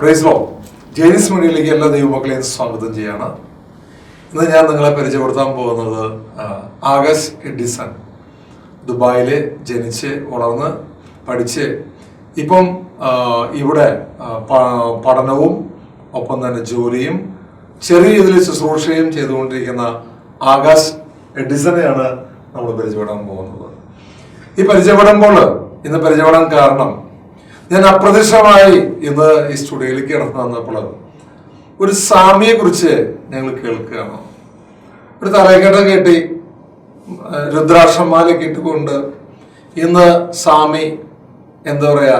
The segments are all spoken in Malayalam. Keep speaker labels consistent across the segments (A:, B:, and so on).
A: പ്രൈസ്ലോ ജെയിൻസ് മീഡിയയിലേക്ക് എല്ലാ ദൈവമക്കളെയും സ്വാഗതം ചെയ്യാണ്. ഇന്ന് ഞാൻ നിങ്ങളെ പരിചയപ്പെടുത്താൻ പോകുന്നത് ആകാശ് എഡിസൺ. ദുബായിൽ ജനിച്ച് വളർന്ന് പഠിച്ച്. ഇപ്പം ഇവിടെ പഠനവും ഒപ്പം തന്നെ ജോലിയും ചെറിയ രീതിയിൽ ശുശ്രൂഷയും ചെയ്തുകൊണ്ടിരിക്കുന്ന ആകാശ് എഡിസണെയാണ് നമ്മൾ പരിചയപ്പെടാൻ പോകുന്നത്. ഈ പരിചയപ്പെടുമ്പോൾ ഇന്ന് പരിചയപ്പെടാൻ കാരണം ഞാൻ അപ്രതീക്ഷിതമായി ഇന്ന് ഈ സ്റ്റുഡിയോയിലേക്ക് കടന്നു വന്നപ്പോൾ ഒരു സ്വാമിയെ കുറിച്ച് ഞങ്ങൾ കേൾക്കുകയാണ്. ഒരു തലകെട്ടം കെട്ടി രുദ്രാക്ഷന്മാരെ ഇട്ടുകൊണ്ട് ഇന്ന് സ്വാമി എന്താ പറയുക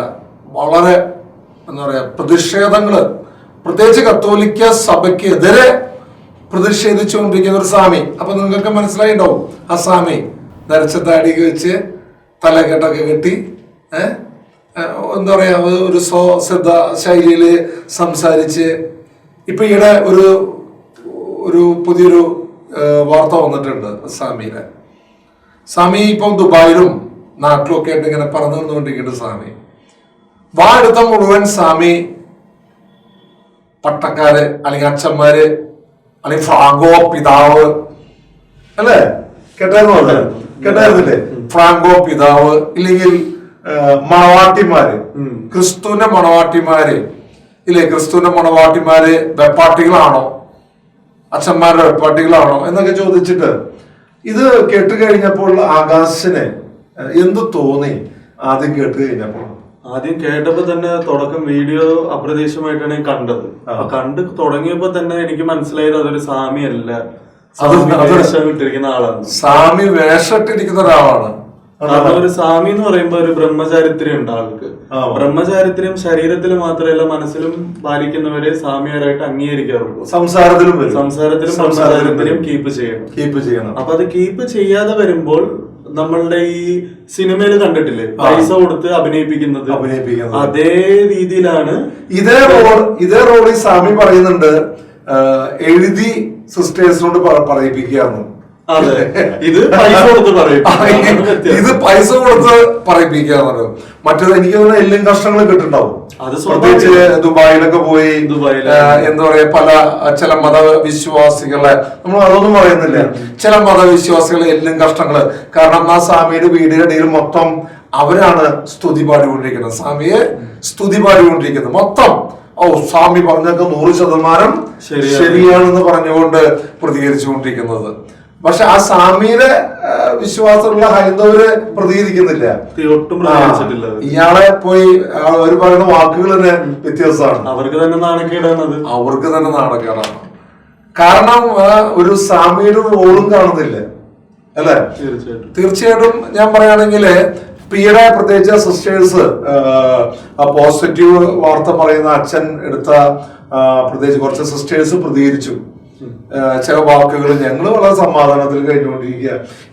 A: വളരെ എന്താ പറയുക പ്രതിഷേധങ്ങൾ പ്രത്യേകിച്ച് കത്തോലിക്ക സഭയ്ക്കെതിരെ പ്രതിഷേധിച്ചുകൊണ്ടിരിക്കുന്ന ഒരു സ്വാമി. അപ്പൊ നിങ്ങൾക്ക് മനസ്സിലായിണ്ടാവും ആ സ്വാമി നരച്ച താടിയൊക്കെ വെച്ച് തലക്കെട്ടൊക്കെ കെട്ടി ഏഹ് എന്താ പറയാ ഒരു സ്വസിദ്ധ ശൈലിയിൽ സംസാരിച്ച് ഇപ്പൊ ഈയിടെ ഒരു ഒരു പുതിയൊരു വാർത്ത വന്നിട്ടുണ്ട് സാമിയുടെ. സ്വാമി ഇപ്പം ദുബായിലും നാട്ടിലും ഒക്കെ ആയിട്ട് ഇങ്ങനെ പറഞ്ഞു വന്നുകൊണ്ടിരിക്കുന്നുണ്ട് സ്വാമി വാ എടുത്ത മുഴുവൻ സ്വാമി പട്ടക്കാര് അല്ലെങ്കിൽ അച്ഛന്മാര് അല്ലെങ്കിൽ ഫ്രാങ്കോ പിതാവ് അല്ലേ? കേട്ടായിരുന്നു കേട്ടായിരുന്നില്ലേ? ഫ്രാങ്കോ പിതാവ് ഇല്ലെങ്കിൽ മണവാട്ടിമാര്. ക്രിസ്തുവിന്റെ മണവാട്ടിമാര്. ഇല്ലേ ക്രിസ്തുവിന്റെ മണവാട്ടിമാര് വെപ്പാട്ടികളാണോ? അച്ഛന്മാരുടെ വെപ്പാട്ടികളാണോ? എന്നൊക്കെ ചോദിച്ചിട്ട് ഇത് കേട്ട് കഴിഞ്ഞപ്പോൾ ആകാശിന് എന്ത് തോന്നി ആദ്യം കേട്ട് കഴിഞ്ഞപ്പോൾ?
B: ആദ്യം കേട്ടപ്പോ തന്നെ തുടക്കം വീഡിയോ അപ്രതീക്ഷമായിട്ടാണ് ഞാൻ കണ്ടത്. കണ്ട് തുടങ്ങിയപ്പോ തന്നെ എനിക്ക് മനസ്സിലായത് അതൊരു സാമിയല്ല. സാമി വേഷം ഇട്ടിരിക്കുന്ന ആളാണ്.
A: സാമി വേഷം ഇട്ടിരിക്കുന്ന ഒരാളാണ്.
B: കാരണം ഒരു സ്വാമി എന്ന് പറയുമ്പോ ഒരു ബ്രഹ്മചാരിത്രം ഉണ്ട് ആൾക്ക്.
A: ബ്രഹ്മചാരിത്ര്യം
B: ബ്രഹ്മചാരിത്രം ശരീരത്തിൽ മാത്രമല്ല മനസ്സിലും പാലിക്കുന്നവരെ സ്വാമിയാരായിട്ട് അംഗീകരിക്കാറുള്ളൂ.
A: സംസാരത്തിലും
B: സംസാരത്തിലും സംസാരത്തിലും കീപ്പ് ചെയ്യണം.
A: കീപ്പ് ചെയ്യണം.
B: അപ്പൊ അത് കീപ്പ് ചെയ്യാതെ വരുമ്പോൾ നമ്മളുടെ ഈ സിനിമയിൽ കണ്ടിട്ടില്ലേ? പൈസ കൊടുത്ത് അഭിനയിപ്പിക്കുന്നത്.
A: അഭിനയിപ്പിക്കുന്നത്.
B: അതേ രീതിയിലാണ്
A: ഇതേ റോൾ ഇതേ റോൾ ഈ സ്വാമി പറയുന്നുണ്ട് എഴുതി സിസ്റ്റേഴ്സിനോട് പറയിപ്പിക്കുകയാണ് പറയിപ്പിക്കുകയായിരുന്നു
B: ഇത് പൈസ കൊടുത്ത്.
A: ഇത് പൈസ കൊടുത്ത് പറയിപ്പിക്കാന്നുണ്ട് മറ്റേത് എനിക്ക് തോന്നുന്ന എല്ലും കഷ്ടങ്ങൾ കിട്ടുണ്ടാവും
B: അത്
A: പ്രത്യേകിച്ച് ദുബായിലൊക്കെ പോയി എന്താ പറയാ പല ചില മതവിശ്വാസികളെ നമ്മൾ അതൊന്നും പറയുന്നില്ല. ചില മതവിശ്വാസികളെ എല്ലും കഷ്ടങ്ങൾ. കാരണം ആ സ്വാമിയുടെ വീടിന്റെ ഇടയിൽ മൊത്തം അവരാണ് സ്തുതി പാടിക്കൊണ്ടിരിക്കുന്നത്. സ്വാമിയെ സ്തുതി പാടിക്കൊണ്ടിരിക്കുന്നത്. മൊത്തം. ഓ സ്വാമി പറഞ്ഞൊക്കെ നൂറ് ശതമാനം
B: ശരിയാണ്.
A: ശരിയാണെന്ന് പറഞ്ഞുകൊണ്ട് പ്രതികരിച്ചുകൊണ്ടിരിക്കുന്നത്. പക്ഷെ ആ സ്വാമിയുടെ വിശ്വാസമുള്ള ഹൈന്ദവര് പ്രതികരിക്കുന്നില്ല. ഇയാളെ പോയി അവർ പറയുന്ന വാക്കുകൾ തന്നെ വ്യത്യാസമാണ്.
B: അവർക്ക് തന്നെ നാണക്കേടാണത്.
A: അവർക്ക് തന്നെ നാണക്കേടാണ്. കാരണം ഒരു സ്വാമിയുടെ റോളും കാണുന്നില്ല. അല്ലെ?
B: തീർച്ചയായിട്ടും.
A: ഞാൻ പറയുകയാണെങ്കിൽ പിയുടെ പ്രത്യേകിച്ച് സിസ്റ്റേഴ്സ് പോസിറ്റീവ് വാർത്ത പറയുന്ന അച്ഛൻ എടുത്ത പ്രത്യേകിച്ച് കുറച്ച് സിസ്റ്റേഴ്സ് പ്രതികരിച്ചു. ചില വാക്കുകൾ ഞങ്ങൾ വളരെ സമാധാനത്തിൽ കഴിഞ്ഞുകൊണ്ടിരിക്കുക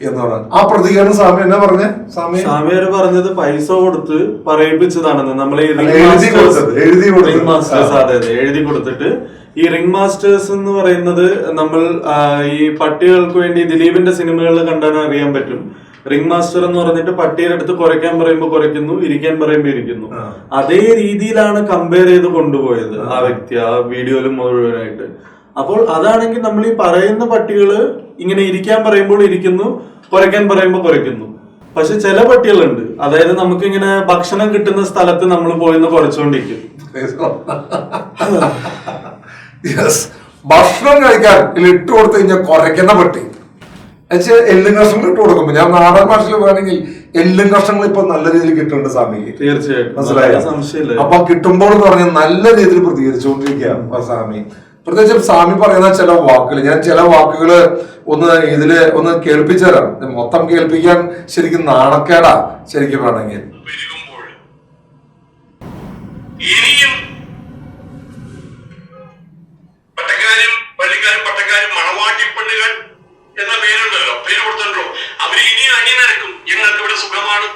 A: എന്ന് പറഞ്ഞു. ആ പ്രതികരണം സ്വാമി എന്നാ പറഞ്ഞ? സ്വാമി?
B: സ്വാമി പറഞ്ഞത് പൈസ കൊടുത്ത് പറയിപ്പിച്ചതാണെന്ന്. നമ്മൾ
A: എഴുതി കൊടുത്തത്, എഴുതി
B: റിംഗ് മാസ്റ്റേഴ്സ് അതെ അതെ എഴുതി കൊടുത്തിട്ട് ഈ റിംഗ് മാസ്റ്റേഴ്സ് എന്ന് പറയുന്നത് നമ്മൾ ഈ പട്ടികൾക്ക് വേണ്ടി ദിലീപിന്റെ സിനിമകളിൽ കണ്ടാൽ അറിയാൻ പറ്റും. റിംഗ് മാസ്റ്റർ എന്ന് പറഞ്ഞിട്ട് പട്ടിയുടെ അടുത്ത് കുറയ്ക്കാൻ പറയുമ്പോൾ കുറയ്ക്കുന്നു ഇരിക്കാൻ പറയുമ്പോൾ ഇരിക്കുന്നു. അതേ രീതിയിലാണ് കമ്പയർ ചെയ്ത് കൊണ്ടുപോയത് ആ വ്യക്തി ആ വീഡിയോയിൽ മുഴുവനായിട്ട്. അപ്പോൾ അതാണെങ്കിൽ നമ്മൾ ഈ പറയുന്ന പട്ടികൾ ഇങ്ങനെ ഇരിക്കാൻ പറയുമ്പോൾ ഇരിക്കുന്നു കുറയ്ക്കാൻ പറയുമ്പോൾ കുറയ്ക്കുന്നു. പക്ഷെ ചില പട്ടികളുണ്ട്. അതായത് നമുക്ക് ഇങ്ങനെ ഭക്ഷണം കിട്ടുന്ന സ്ഥലത്ത് നമ്മൾ പോയിന്ന് കുറച്ചുകൊണ്ടിരിക്കും.
A: ഭക്ഷണം കഴിക്കാൻ ഇട്ട് കൊടുത്തു കഴിഞ്ഞാൽ കുറയ്ക്കുന്ന പട്ടി. എന്നുവെച്ചാൽ എല്ലും കഷ്ണങ്ങൾ ഇട്ട് കൊടുക്കുമ്പോ ഞാൻ നാടൻ ഭാഷയിൽ പറയുകയാണെങ്കിൽ എല്ലും കഷ്ണങ്ങൾ ഇപ്പൊ നല്ല രീതിയിൽ കിട്ടുന്നുണ്ട് സ്വാമിക്ക്
B: തീർച്ചയായിട്ടും.
A: മനസ്സിലായോ? അപ്പൊ കിട്ടുമ്പോൾ എന്ന് പറഞ്ഞാൽ നല്ല രീതിയിൽ പ്രതികരിച്ചുകൊണ്ടിരിക്കുകയാണ്. സ്വാമി. പ്രത്യേകിച്ച് സ്വാമി പറയുന്ന ചില വാക്കുകൾ ഞാൻ ചില വാക്കുകൾ ഒന്ന് ഇതിൽ ഒന്ന് കേൾപ്പിച്ചു തരാം. മൊത്തം കേൾപ്പിക്കാൻ ശരിക്കും നാണക്കേടാ ശരിക്കും വേണമെങ്കിൽ
C: പെരുകുമ്പോൾ ഇനിയും പട്ടക്കാരും പള്ളിക്കാരും പട്ടക്കാരും മണവാട്ടി പെണ്ണുകൾ എന്ന പേരുണ്ടല്ലോ പേര് കൊടുത്തിട്ടുണ്ടല്ലോ അവർ ഇനിയും അണിനിരക്കും ഞങ്ങൾക്ക് ഇവിടെ സുഖമാണ്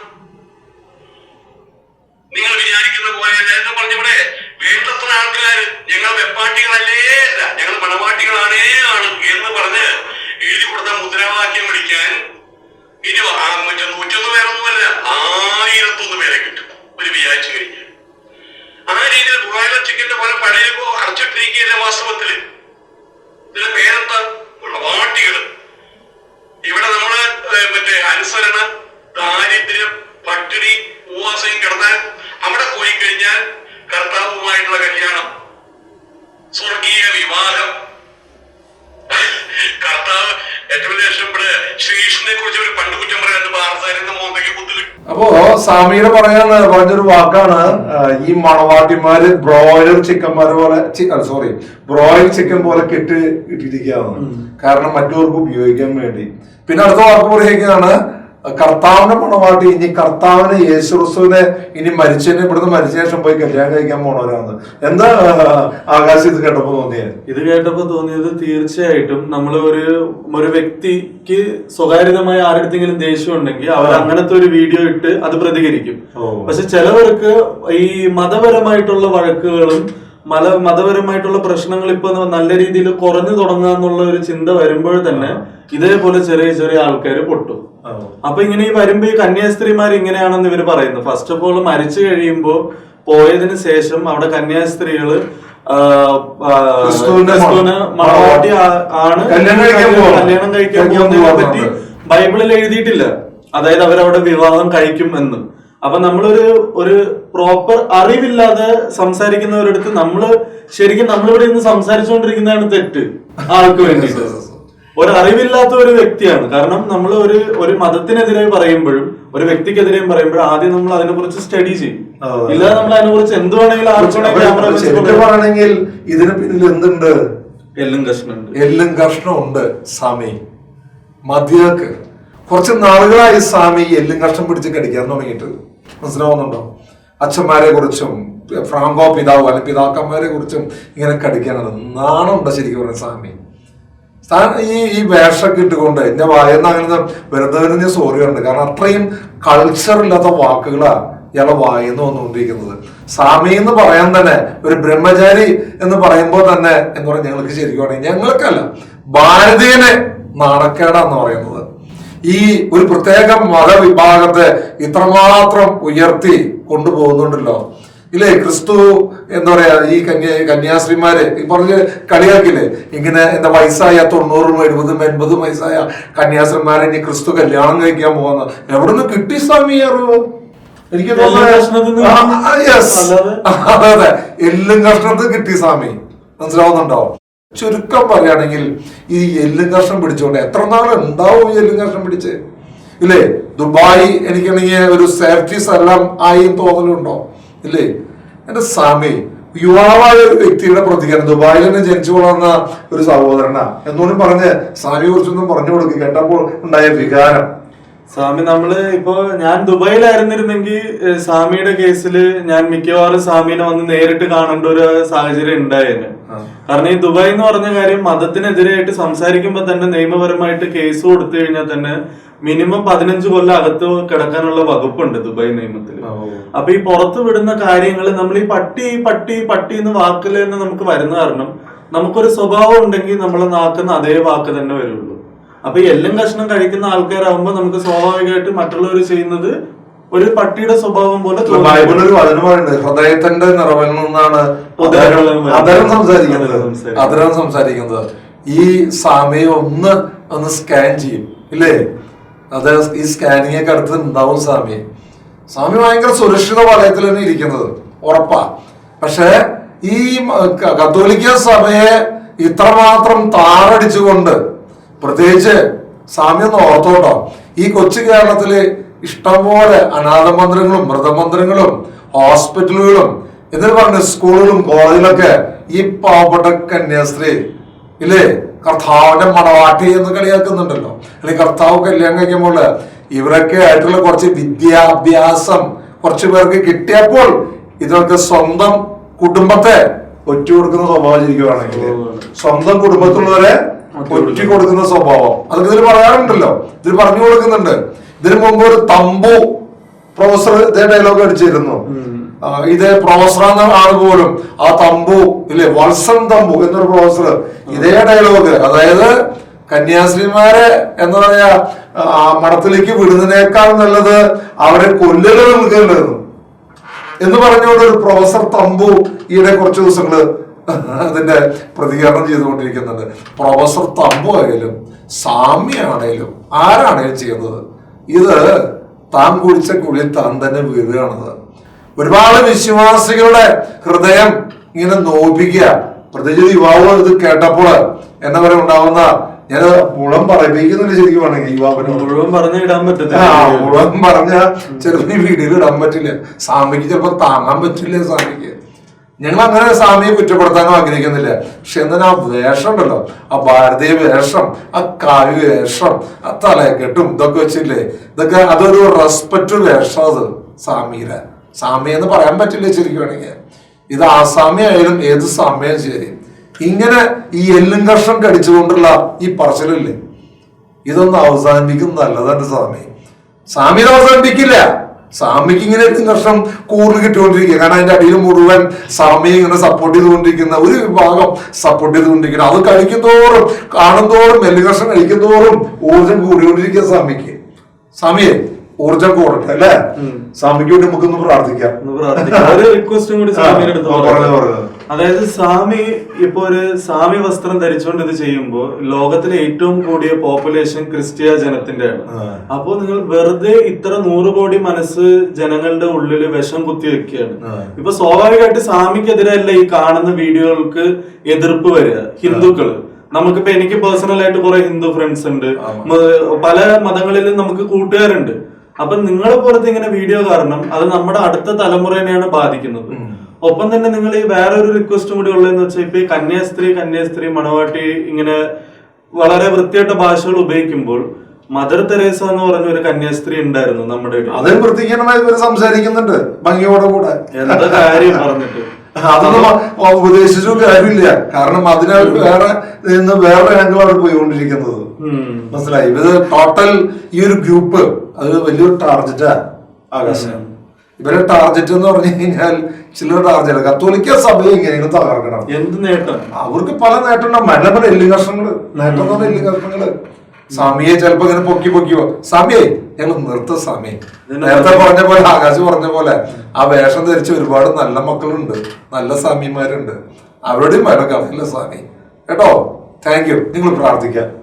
C: നിങ്ങൾ വിചാരിക്കുന്ന പോലെ നേരത്തെ പറഞ്ഞവിടെ വേണ്ടത്ര ആൾക്കാര് ഞങ്ങൾ വെപ്പാട്ടികളല്ലേ അല്ല ഞങ്ങൾ മണവാട്ടികളാണേ ആണ് എന്ന് പറഞ്ഞ് എഴുതി കൊടുത്ത മുദ്രാവാക്യം വിളിക്കാൻ ഇനി മറ്റേ നൂറ്റൊന്ന് പേരൊന്നുമല്ല ആയിരത്തൊന്ന് പേരെ കിട്ടും. ഒരു വ്യാഴ്ച കഴിഞ്ഞ്. ആ രീതിയിൽ ബ്രോയിലർ ചിക്കന്റെ പോലെ പഴയ അടച്ചിട്ടിരിക്കുകയല്ലേ വാസ്തവത്തിൽ ഇതിന്റെ പേരെന്താ? വാട്ടികൾ ഇവിടെ നമ്മൾ മറ്റേ അനുസരണ ദാരിദ്ര്യം പട്ടിണി ഉപവാസം കിടന്നാൽ അവിടെ പോയി കഴിഞ്ഞാൽ കർത്താവുമായിട്ടുള്ള കല്യാണം സ്വർഗീയ വിവാഹം കർത്താവ് ഏറ്റവും വലിയ ഇഷ്ടപ്പെട്ട് ശ്രീകൃഷ്ണനെ കുറിച്ച് ഒരു പണ്ട് കുറ്റം പറയാൻ ഭാരതാരിന്റെ മോന്തയ്ക്ക് കുത്തു കിട്ടും
A: അപ്പോ പറയാന്ന് പറഞ്ഞൊരു വാക്കാണ് ഈ മണവാട്ടിമാര് ബ്രോയിലർ ചിക്കന്മാരെ പോലെ സോറി ബ്രോയിലർ ചിക്കൻ പോലെ കെട്ടി ഇട്ടിരിക്കുകയാണ്. കാരണം മറ്റവർക്ക് ഉപയോഗിക്കാൻ വേണ്ടി. പിന്നെ അടുത്ത വാക്ക് പറയുകയാണ് കർത്താവിന്റെ പണമാട്ടി ഇനി കർത്താവിനെ യേശുക്രിസ്തുവിനെ ഇനി മരിച്ചതിന് ഇവിടുന്ന് മരിച്ച ശേഷം പോയി കല്യാണം കഴിക്കാൻ പോണവരാണ്. എന്താ ആകാശം ഇത് കേട്ടപ്പോ തോന്നിയത്
B: ഇത് കേട്ടപ്പോ തോന്നിയത് തീർച്ചയായിട്ടും നമ്മൾ ഒരു ഒരു വ്യക്തിക്ക് സ്വകാര്യതമായ ആരുടെങ്കിലും ദേഷ്യം ഉണ്ടെങ്കിൽ അവർ അങ്ങനത്തെ ഒരു വീഡിയോ ഇട്ട് അത് പ്രതികരിക്കും. പക്ഷെ ചിലവർക്ക് ഈ മതപരമായിട്ടുള്ള വഴക്കുകളും മല മതപരമായിട്ടുള്ള പ്രശ്നങ്ങൾ ഇപ്പൊ നല്ല രീതിയിൽ കുറഞ്ഞു തുടങ്ങുക എന്നുള്ള ഒരു ചിന്ത വരുമ്പോൾ തന്നെ ഇതേപോലെ ചെറിയ ചെറിയ ആൾക്കാർ പൊട്ടും. അപ്പൊ ഇങ്ങനെ ഈ വരുമ്പോ ഈ കന്യാസ്ത്രീമാർ ഇങ്ങനെയാണെന്ന് ഇവർ പറയുന്നു. ഫസ്റ്റ് ഓഫ് ഓൾ മരിച്ചു കഴിയുമ്പോ പോയതിന് ശേഷം അവിടെ
A: കന്യാസ്ത്രീകൾ
B: ക്രിസ്തുവിന് മണവാട്ടി ആണ്.
A: കല്യാണം കഴിക്കാൻ
B: പോകുന്നതിനെ പറ്റി ബൈബിളിൽ എഴുതിയിട്ടില്ല. അതായത് അവരവിടെ വിവാഹം കഴിക്കും എന്ന്. അപ്പൊ നമ്മളൊരു ഒരു പ്രോപ്പർ അറിവില്ലാതെ സംസാരിക്കുന്നവരടുത്ത് നമ്മൾ ശരിക്കും നമ്മളിവിടെ ഇന്ന് സംസാരിച്ചുകൊണ്ടിരിക്കുന്നതാണ് തെറ്റ്. ആൾക്ക് വേണ്ടിയിട്ട്? ഒരു അറിവില്ലാത്ത ഒരു വ്യക്തിയാണ്. കാരണം നമ്മൾ ഒരു ഒരു മതത്തിനെതിരെ പറയുമ്പോഴും ഒരു വ്യക്തിക്കെതിരെ പറയുമ്പോഴും ആദ്യം നമ്മൾ അതിനെ കുറിച്ച് സ്റ്റഡി ചെയ്യും. ഇല്ലാതെ നമ്മൾ അതിനെ കുറിച്ച് എന്ത് വേണമെങ്കിലും
A: ഇതിന് പിന്നിൽ എന്തുണ്ട്?
B: എല്ലും കഷ്ണുണ്ട്
A: എല്ലും കഷ്ണമുണ്ട് സ്വാമി. മതിയാക്ക്. കുറച്ച് നാളുകളായി സ്വാമി എല്ലും കഷ്ണം പിടിച്ച് കടിക്കാൻ തുടങ്ങിയിട്ട്. മനസ്സിലാവുന്നുണ്ടോ? അച്ഛന്മാരെ കുറിച്ചും ഫ്രാങ്കോ പിതാവ് അല്ലെ പിതാക്കന്മാരെ കുറിച്ചും ഇങ്ങനെ കടിക്കാനുണ്ട് നാണമുണ്ടോ ശരിക്കും പറഞ്ഞ സ്വാമി? താൻ ഈ ഈ വേഷമൊക്കെ ഇട്ടുകൊണ്ട് എന്റെ വായന്ന് അങ്ങനെ വെറുതെ ഞാൻ സോറി ഉണ്ട് കാരണം അത്രയും കൾച്ചർ ഇല്ലാത്ത വാക്കുകളാണ് ഇയാളെ വായന്ന് വന്നുകൊണ്ടിരിക്കുന്നത്. സ്വാമി എന്ന് പറയാൻ തന്നെ ഒരു ബ്രഹ്മചാരി എന്ന് പറയുമ്പോൾ തന്നെ എന്ന് പറഞ്ഞാൽ ഞങ്ങൾക്ക് ശരിക്കും ഞങ്ങൾക്കല്ല ഭാരതീയനെ നാണക്കേടാന്ന് പറയുന്നത്. ഈ ഒരു പ്രത്യേക മതവിഭാഗത്തെ ഇത്രമാത്രം ഉയർത്തി കൊണ്ടുപോകുന്നുണ്ടല്ലോ. ഇല്ലേ? ക്രിസ്തു എന്താ പറയാ ഈ കന്യ കന്യാസ്ത്രീമാര് ഈ പറഞ്ഞ കളിയാക്കില്ലേ? ഇങ്ങനെ എന്താ വയസ്സായ തൊണ്ണൂറും എഴുപതും എൺപതും വയസ്സായ കന്യാസ്ത്രീമാരെ ഇനി ക്രിസ്തു കല്യാണം കഴിക്കാൻ പോകുന്ന. എവിടുന്ന് കിട്ടി സ്വാമി അറിവോ? എനിക്ക്
B: നിന്ന്?
A: അതെ അതെ. എല്ലും കഷ്ണത്തിൽ കിട്ടി സ്വാമി. മനസ്സിലാവുന്നുണ്ടോ? ചുരുക്കം പറയുകയാണെങ്കിൽ ഈ എല്ലും കഷ്ണം പിടിച്ചോണ്ട് എത്ര നാൾ ഉണ്ടാവും ഈ എല്ലും കഷ്ണം പിടിച്ച്? ഇല്ലേ? ദുബായ് എനിക്കാണെങ്കിൽ ഒരു സേഫ്റ്റി സ്ഥലം ആയി തോന്നലുണ്ടോ? ഇല്ലേ? എന്റെ സ്വാമി യുവാവായ ഒരു വ്യക്തിയുടെ പ്രതികരണം ദുബായിൽ തന്നെ ജനിച്ചു വളർന്ന ഒരു സഹോദരനാ. എന്നോടും പറഞ്ഞ് സ്വാമിയെ കുറിച്ചൊന്നും പറഞ്ഞു കൊടുക്കും. കേട്ടപ്പോൾ ഉണ്ടായ വികാരം.
B: സ്വാമി നമ്മൾ ഇപ്പോ ഞാൻ ദുബായിലായിരുന്നിരുന്നെങ്കിൽ സ്വാമിയുടെ കേസിൽ ഞാൻ മിക്കവാറും സ്വാമിനെ വന്ന് നേരിട്ട് കാണേണ്ട ഒരു സാഹചര്യം ഉണ്ടായിരുന്നു. കാരണം ഈ ദുബായ് എന്ന് പറഞ്ഞ കാര്യം മതത്തിനെതിരായിട്ട് സംസാരിക്കുമ്പോൾ തന്നെ നിയമപരമായിട്ട് കേസ് കൊടുത്തു കഴിഞ്ഞാൽ തന്നെ മിനിമം പതിനഞ്ച് കൊല്ലം അകത്ത് കിടക്കാനുള്ള വകുപ്പുണ്ട് ദുബായ് നിയമത്തിൽ. അപ്പൊ ഈ പുറത്തു വിടുന്ന കാര്യങ്ങൾ നമ്മൾ ഈ പട്ടി പട്ടി പട്ടി എന്ന് വാക്കിൽ തന്നെ നമുക്ക് വരുന്ന കാരണം നമുക്കൊരു സ്വഭാവം ഉണ്ടെങ്കിൽ നമ്മളെ നാക്കുന്ന അതേ വാക്ക് തന്നെ വരുള്ളൂ. അപ്പൊ ഈ എല്ലാം കഷ്ണം കഴിക്കുന്ന ആൾക്കാരാകുമ്പോ നമുക്ക് സ്വാഭാവികമായിട്ട് മറ്റുള്ളവർ ചെയ്യുന്നത് ഒരു പട്ടിയുടെ സ്വഭാവം പോലെ.
A: ബൈബിളിൽ ഒരു വചനം പറയുന്നത് ഹൃദയത്തിന്റെ നിറവിൽ നിന്നാണ് അതരം- സംസാരിക്കുന്നത്.
B: അതരം സംസാരിക്കുന്നത്.
A: ഈ സമയം ഒന്ന് ഒന്ന് സ്കാൻ ചെയ്യും. ഇല്ലേ? അത് ഈ സ്കാനിങ് ഒക്കെ അടുത്ത് ഉണ്ടാവും സ്വാമി. സ്വാമി ഭയങ്കര സുരക്ഷിത വലയത്തിൽ തന്നെ ഇരിക്കുന്നത്. ഉറപ്പാ. പക്ഷെ ഈ കത്തോലിക്ക സഭയെ ഇത്രമാത്രം താറടിച്ചുകൊണ്ട് പ്രത്യേകിച്ച് സാമ്യം ഓർത്തോട്ടോ. ഈ കൊച്ചു കേരളത്തിൽ ഇഷ്ടംപോലെ അനാഥ മന്ദിരങ്ങളും മൃതമന്ദിരങ്ങളും ഹോസ്പിറ്റലുകളും എന്നിട്ട് പറഞ്ഞ സ്കൂളുകളും കോളേജിലൊക്കെ ഈ പാവപ്പെട്ട കന്യാസ്ത്രീ ഇല്ലേ? കർത്താവിന്റെ മണവാട്ടി എന്ന് കളിയാക്കുന്നുണ്ടല്ലോ. അല്ലെങ്കിൽ കർത്താവ് കല്യാണം കഴിക്കുമ്പോൾ ഇവരൊക്കെ ആയിട്ടുള്ള കുറച്ച് വിദ്യാഭ്യാസം കുറച്ച് പേർക്ക് കിട്ടിയപ്പോൾ ഇതൊക്കെ സ്വന്തം കുടുംബത്തെ ഒറ്റ കൊടുക്കുന്ന സ്വഭാവം ചിരിക്കുകയാണെങ്കിൽ സ്വന്തം കുടുംബത്തിലുള്ളവരെ ഒറ്റ കൊടുക്കുന്ന സ്വഭാവം. അതൊക്കെ ഇതിൽ പറയാറുണ്ടല്ലോ. ഇതിൽ പറഞ്ഞു കൊടുക്കുന്നുണ്ട്. ഇതിനു മുമ്പ് ഒരു തമ്പു പ്രൊഫസർ ഇതേ ഡയലോഗ് അടിച്ചിരുന്നു. ഇതേ പ്രൊഫസർ എന്ന ആൾ പോലും ആ തമ്പു ഇല്ലേ വത്സൻ തമ്പു എന്നൊരു പ്രൊഫസർ ഇതേ ഡയലോഗ് അതായത് കന്യാസ്ത്രീമാരെ എന്താ പറയാ ആ മഠത്തിലേക്ക് വിടുന്നതിനേക്കാൾ നല്ലത് അവരെ കൊല്ലുകൾ നിൽക്കേണ്ടതെന്ന് എന്ന് പറഞ്ഞുകൊണ്ട് ഒരു പ്രൊഫസർ തമ്പു ഈയിടെ കുറച്ച് ദിവസങ്ങൾ അതിന്റെ പ്രതികരണം ചെയ്തുകൊണ്ടിരിക്കുന്നുണ്ട് പ്രൊഫസർ തമ്പു ആയാലും സാമ്യാണേലും ആരാണേലും ചെയ്യുന്നത്? ഇത് താൻ കുടിച്ച കുളി താൻ തന്നെ വീഴുകയാണത്. ഒരുപാട് വിശ്വാസികളുടെ ഹൃദയം ഇങ്ങനെ നോപ്പിക്കുക പ്രത്യേകിച്ച് യുവാവ് ഇത് കേട്ടപ്പോൾ എന്താ പറയുക ഉണ്ടാവുന്ന ഞാൻ മുളം പറയിപ്പിക്കുന്നില്ല ശരിക്കും വേണമെങ്കിൽ യുവാവിന്
B: മുഴുവൻ പറഞ്ഞ ഇടാൻ പറ്റത്തില്ല.
A: മുഴുവൻ പറഞ്ഞ ചിലപ്പോ ഈ വീഡിയോയിൽ ഇടാൻ പറ്റില്ല. സാമിക്ക് ചിലപ്പോ താങ്ങാൻ പറ്റില്ല സ്വാമിക്ക് ഞങ്ങൾ അങ്ങനെ സ്വാമിയെ കുറ്റപ്പെടുത്താനോ ആഗ്രഹിക്കുന്നില്ല. പക്ഷെ എന്നാൽ ആ വേഷം ഉണ്ടല്ലോ? ആ ഭാരതീയ വേഷം ആ കാവ്യ വേഷം ആ തലക്കെട്ടും ഇതൊക്കെ വെച്ചില്ലേ? ഇതൊക്കെ അതൊരു റെസ്പെക്ട് വേഷം അത് സ്വാമിയുടെ. സ്വാമി എന്ന് പറയാൻ പറ്റില്ല ശരിക്കുവാണെങ്കിൽ ഇത് ആസാമി ആയാലും ഏത് സ്വാമിയും ശരി. ഇങ്ങനെ ഈ എല്ലും കഷ്ണം കടിച്ചുകൊണ്ടുള്ള ഈ പറച്ചിലില്ലേ? ഇതൊന്ന് അവസാനിപ്പിക്കുന്നത് നല്ലതാണ് സ്വാമി. സ്വാമിയെ അവസാനിപ്പിക്കില്ല. സ്വാമിക്ക് ഇങ്ങനെ സംഘർഷം കൂടുതൽ കിട്ടിക്കൊണ്ടിരിക്കുക. കാരണം അതിന്റെ അടിയിൽ മുഴുവൻ സാമിയെ ഇങ്ങനെ സപ്പോർട്ട് ചെയ്തുകൊണ്ടിരിക്കുന്ന ഒരു വിഭാഗം സപ്പോർട്ട് ചെയ്തുകൊണ്ടിരിക്കുന്നത് അത് കഴിക്കും തോറും കാണും തോറും മെല്ലുകർഷം കഴിക്കും തോറും ഊർജം കൂടിക്കൊണ്ടിരിക്കുക സാമിക്ക് സാമിയെ ഊർജം കൂടട്ടെ അല്ലേ? സാമിക്ക് വേണ്ടി നമുക്കൊന്ന് പ്രാർത്ഥിക്കാം.
B: ഒരു റിക്വസ്റ്റും കൂടി അതായത് സ്വാമി ഇപ്പൊ ഒരു സ്വാമി വസ്ത്രം ധരിച്ചുകൊണ്ട് ഇത് ചെയ്യുമ്പോൾ ലോകത്തിലെ ഏറ്റവും കൂടിയ പോപ്പുലേഷൻ ക്രിസ്ത്യ ജനത്തിന്റെയാണ്.
A: ആ.
B: അപ്പോ നിങ്ങൾ വെറുതെ ഇത്ര നൂറ് കോടി മനസ്സ് ജനങ്ങളുടെ ഉള്ളിൽ വിഷം കുത്തി വെക്കുകയാണ്. ഇപ്പൊ സ്വാഭാവികമായിട്ട് സ്വാമിക്കെതിരല്ല ഈ കാണുന്ന വീഡിയോകൾക്ക് എതിർപ്പ് വരിക. ഹിന്ദുക്കൾ. നമുക്കിപ്പോ എനിക്ക് പേഴ്സണൽ ആയിട്ട് കുറെ ഹിന്ദു ഫ്രണ്ട്സ് ഉണ്ട്. പല മതങ്ങളിലും നമുക്ക് കൂട്ടുകാരുണ്ട്. അപ്പൊ നിങ്ങളെ പോലത്തെ ഇങ്ങനെ വീഡിയോ കാരണം അത് നമ്മുടെ അടുത്ത തലമുറേനെയാണ് ബാധിക്കുന്നത്. ഒപ്പം തന്നെ നിങ്ങൾ ഈ വേറൊരു റിക്വസ്റ്റും കൂടി ഉള്ളതെന്ന് വെച്ചാൽ ഇപ്പൊ ഈ കന്യാസ്ത്രീ കന്യാസ്ത്രീ മണവാട്ടി ഇങ്ങനെ വളരെ വൃത്തിയായിട്ട ഭാഷകൾ ഉപയോഗിക്കുമ്പോൾ മദർ തെരേസ എന്ന് പറഞ്ഞ ഒരു കന്യാസ്ത്രീ ഉണ്ടായിരുന്നു നമ്മുടെ
A: അതേ വൃത്തിഹീനമായി സംസാരിക്കുന്നുണ്ട് ഭംഗിയോടെ കൂടെ.
B: എന്താ കാര്യം പറഞ്ഞിട്ട്?
A: അതൊന്നും ഉപദേശിച്ചു കാര്യമില്ല. കാരണം അതിനവർ വേറെ നിന്ന് വേറെ രംഗമാണ് പോയിക്കൊണ്ടിരിക്കുന്നത്. മനസ്സിലായി? ഇത് ടോട്ടൽ ഈ ഒരു ഗ്രൂപ്പ് അത് വലിയൊരു ടാർജറ്റാ ആകാശം. ഇവരെ ടാർഗറ്റ് എന്ന് പറഞ്ഞു കഴിഞ്ഞാൽ ചില ടാർജറ്റ് കത്തോലിക്ക സഭയെ ഇങ്ങനെയും തകർക്കണം.
B: എന്ത് നേട്ടം?
A: അവർക്ക് പല നേട്ടമുണ്ടാവും നല്ല പല എല്ലു കഷ്ണങ്ങൾ. നേട്ടം എന്ന് പറഞ്ഞ എല്ലു കഷ്ണങ്ങൾ. സമയെ ചിലപ്പോ ഇങ്ങനെ പൊക്കി പൊക്കി സമയേ ഞങ്ങൾ നിർത്ത സമയം. നേരത്തെ പറഞ്ഞ പോലെ ആകാശ് പറഞ്ഞ പോലെ ആ വേഷം ധരിച്ച ഒരുപാട് നല്ല മക്കളുണ്ട്. നല്ല സ്വാമിമാരുണ്ട്. അവരുടെയും വില കളയില്ല സ്വാമി. കേട്ടോ? താങ്ക് യു നിങ്ങൾ പ്രാർത്ഥിക്കാം.